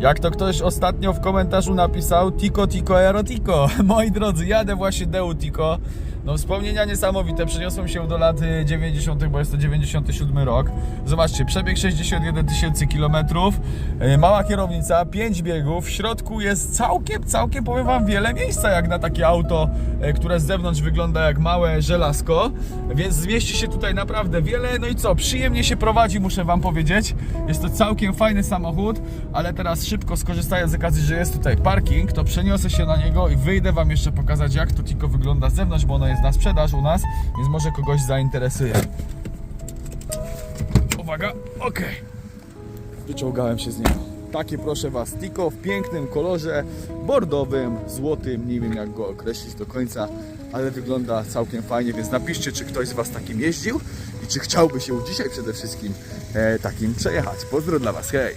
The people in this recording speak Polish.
Jak to ktoś ostatnio w komentarzu napisał, Tico, Tico, Erotico. Moi drodzy, jadę właśnie Deu Tico. No wspomnienia niesamowite, przeniosłem się do lat y, 90., bo jest to 97 rok. Zobaczcie, przebieg 61 tysięcy kilometrów, y, mała kierownica, 5 biegów, w środku jest całkiem, całkiem powiem Wam wiele miejsca jak na takie auto, y, które z zewnątrz wygląda jak małe żelazko, więc zmieści się tutaj naprawdę wiele. No i co, przyjemnie się prowadzi, muszę Wam powiedzieć. Jest to całkiem fajny samochód, ale teraz szybko skorzystając z okazji, że jest tutaj parking, to przeniosę się na niego i wyjdę Wam jeszcze pokazać, jak to Tico wygląda z zewnątrz, bo ono jest na sprzedaż u nas, więc może kogoś zainteresuje. Uwaga, ok. Wyciągałem się z niego. Takie proszę Was, Tico w pięknym kolorze, bordowym, złotym, nie wiem jak go określić do końca, ale wygląda całkiem fajnie, więc napiszcie, czy ktoś z Was takim jeździł i czy chciałby się dzisiaj przede wszystkim e, takim przejechać. Pozdro dla Was, hej!